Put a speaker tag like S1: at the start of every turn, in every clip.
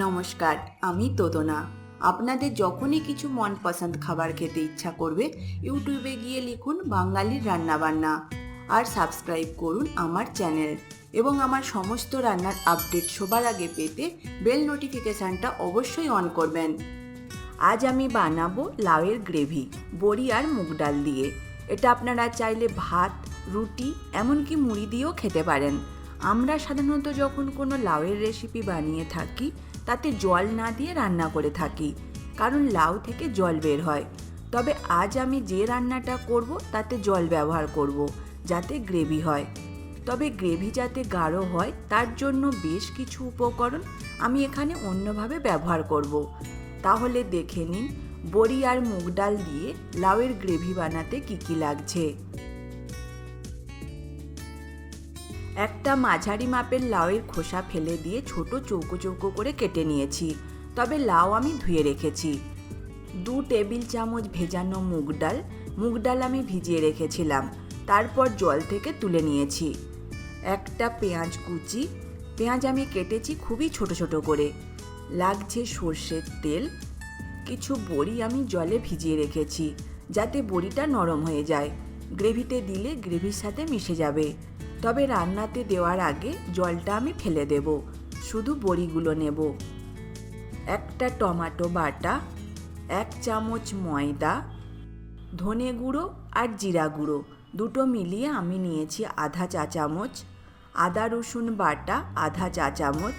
S1: নমস্কার, আমি তোদনা আপনাদের যখনই কিছু মন পছন্দ খাবার খেতে ইচ্ছা করবে, ইউটিউবে গিয়ে লিখুন বাঙালির রান্নাবান্না আর সাবস্ক্রাইব করুন আমার চ্যানেল এবং আমার সমস্ত রান্নার আপডেট সবার আগে পেতে বেল নোটিফিকেশানটা অবশ্যই অন করবেন। আজ আমি বানাবো লাউয়ের গ্রেভি, বড়ি আর মুগ ডাল দিয়ে। এটা আপনারা চাইলে ভাত, রুটি, এমনকি মুড়ি দিয়েও খেতে পারেন। আমরা সাধারণত যখন কোনো লাউয়ের রেসিপি বানিয়ে থাকি তাতে জল না দিয়ে রান্না করে থাকি, কারণ লাউ থেকে জল বের হয়। তবে আজ আমি যে রান্নাটা করব তাতে জল ব্যবহার করব, যাতে গ্রেভি হয়। তবে গ্রেভি যাতে গাঢ় হয়, তার জন্য বেশ কিছু উপকরণ আমি এখানে অন্যভাবে ব্যবহার করব। তাহলে দেখে নিন, বড়ি আর মুগ ডাল দিয়ে লাউয়ের গ্রেভি বানাতে কি কি লাগছে। একটা মাঝারি মাপের লাউয়ের খোসা ফেলে দিয়ে ছোট চৌকো চৌকো করে কেটে নিয়েছি। তবে লাউ আমি ধুয়ে রেখেছি। দু টেবিল চামচ ভেজানো মুগ ডাল মুগ ডাল আমি ভিজিয়ে রেখেছিলাম। তারপর জল থেকে তুলে নিয়েছি। একটা পেঁয়াজ কুচি, পেঁয়াজ আমি কেটেছি খুবই ছোট ছোট করে। লাগছে সর্ষের তেল। কিছু বড়ি আমি জলে ভিজিয়ে রেখেছি, যাতে বড়িটা নরম হয়ে যায়। গ্রেভিতে দিলে গ্রেভির সাথে মিশে যাবে। তবে রান্নাতে দেওয়ার আগে জলটা আমি ফেলে দেব। শুধু বড়িগুলো নেব। একটা টমাটো বাটা, এক চামচ ময়দা, ধনে গুঁড়ো আর জিরা গুঁড়ো। দুটো মিলিয়ে আমি নিয়েছি আধা চা চামচ, আদা রসুন বাটা, আধা চা চামচ,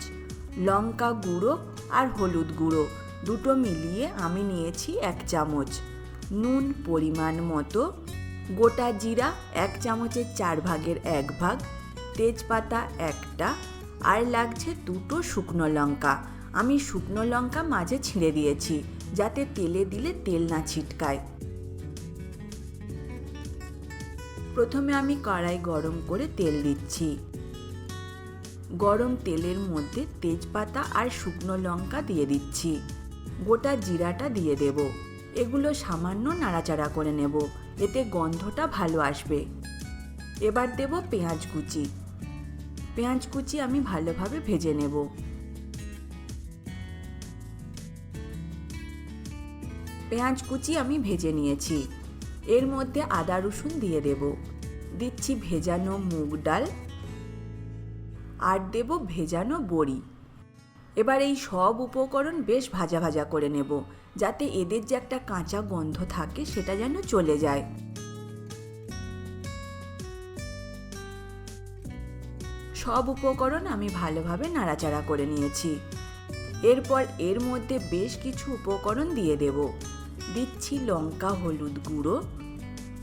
S1: লঙ্কা গুঁড়ো আর হলুদ গুঁড়ো। দুটো মিলিয়ে আমি নিয়েছি এক চামচ। নুন পরিমাণ মতো গোটা জিরা এক চামচের চার ভাগের এক ভাগ, তেজপাতা একটা, আর লাগছে দুটো শুকনো লঙ্কা। আমি শুকনো লঙ্কা মাঝে ছিঁড়ে দিয়েছি, যাতে তেলে দিলে তেল না ছিটকায়। প্রথমে আমি কড়াই গরম করে তেল দিচ্ছি। গরম তেলের মধ্যে তেজপাতা আর শুকনো লঙ্কা দিয়ে দিচ্ছি। গোটা জিরাটা দিয়ে দেব। এগুলো সামান্য নাড়াচাড়া করে নেব, এতে গন্ধটা ভালো আসবে। এবার দেব পেঁয়াজ কুচি। পেঁয়াজ কুচি আমি ভালোভাবে ভেজে নেব। পেঁয়াজ কুচি আমি ভেজে নিয়েছি। এর মধ্যে আদা রসুন দিয়ে দেব। দিচ্ছি ভেজানো মুগ ডাল আর দেব ভেজানো বড়ি। এবার এই সব উপকরণ বেশ ভাজা ভাজা করে নেব, যাতে এদের যে একটা কাঁচা গন্ধ থাকে সেটা যেন চলে যায়। সব উপকরণ আমি ভালোভাবে নাড়াচাড়া করে নিয়েছি। এরপর এর মধ্যে বেশ কিছু উপকরণ দিয়ে দেব। দিচ্ছি লঙ্কা, হলুদ গুঁড়ো,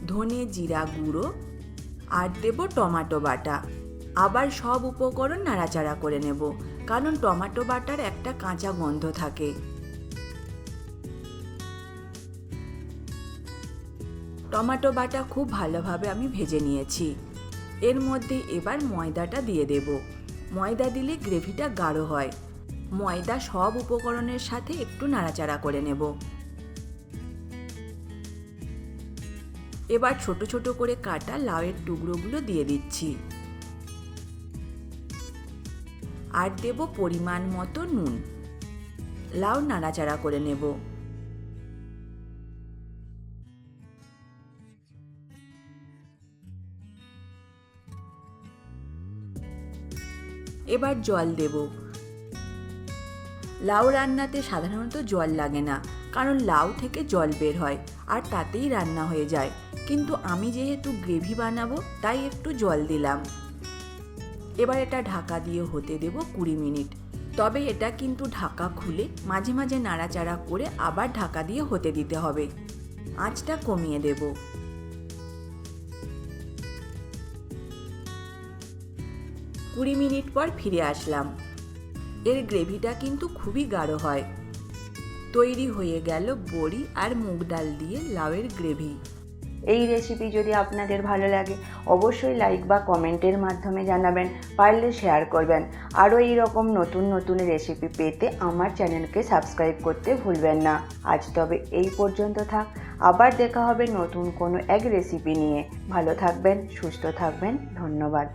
S1: ধনে জিরা গুঁড়ো, আর দেব টমাটো বাটা। আবার সব উপকরণ নাড়াচাড়া করে নেব, কারণ টমাটো বাটার একটা কাঁচা গন্ধ থাকে। টমাটো বাটা খুব ভালোভাবে আমি ভেজে নিয়েছি। এর মধ্যে এবার ময়দাটা দিয়ে দেব। ময়দা দিলে গ্রেভিটা গাঢ় হয়। ময়দা সব উপকরণের সাথে একটু নাড়াচাড়া করে নেব। এবার ছোট ছোট করে কাটা লাউয়ের টুকরোগুলো দিয়ে দিচ্ছি। আর দেব পরিমাণ মতো নুন। লাউ নাড়াচাড়া করে নেব। এবার জল দেব। লাউ রান্নাতে সাধারণত জল লাগে না, কারণ লাউ থেকে জল বের হয় আর তাতেই রান্না হয়ে যায়। কিন্তু আমি যেহেতু গ্রেভি বানাবো, তাই একটু জল দিলাম। এবার এটা ঢাকা দিয়ে হতে দেব কুড়ি মিনিট। তবে এটা কিন্তু ঢাকা খুলে মাঝে মাঝে নাড়াচাড়া করে আবার ঢাকা দিয়ে হতে দিতে হবে। আঁচটা কমিয়ে দেব। কুড়ি মিনিট পর ফিরে আসলাম। এর গ্রেভিটা কিন্তু খুবই গাঢ় হয়। তৈরি হয়ে গেল বড়ি আর মুগ ডাল দিয়ে লাউয়ের গ্রেভি।
S2: এই রেসিপি যদি আপনাদের ভালো লাগে, অবশ্যই লাইক বা কমেন্টের মাধ্যমে জানাবেন, পারলে শেয়ার করবেন। আরও এই রকম নতুন নতুন রেসিপি পেতে আমার চ্যানেলকে সাবস্ক্রাইব করতে ভুলবেন না। আজ তবে এই পর্যন্ত থাক। আবার দেখা হবে নতুন কোনো এক রেসিপি নিয়ে। ভালো থাকবেন, সুস্থ থাকবেন। ধন্যবাদ।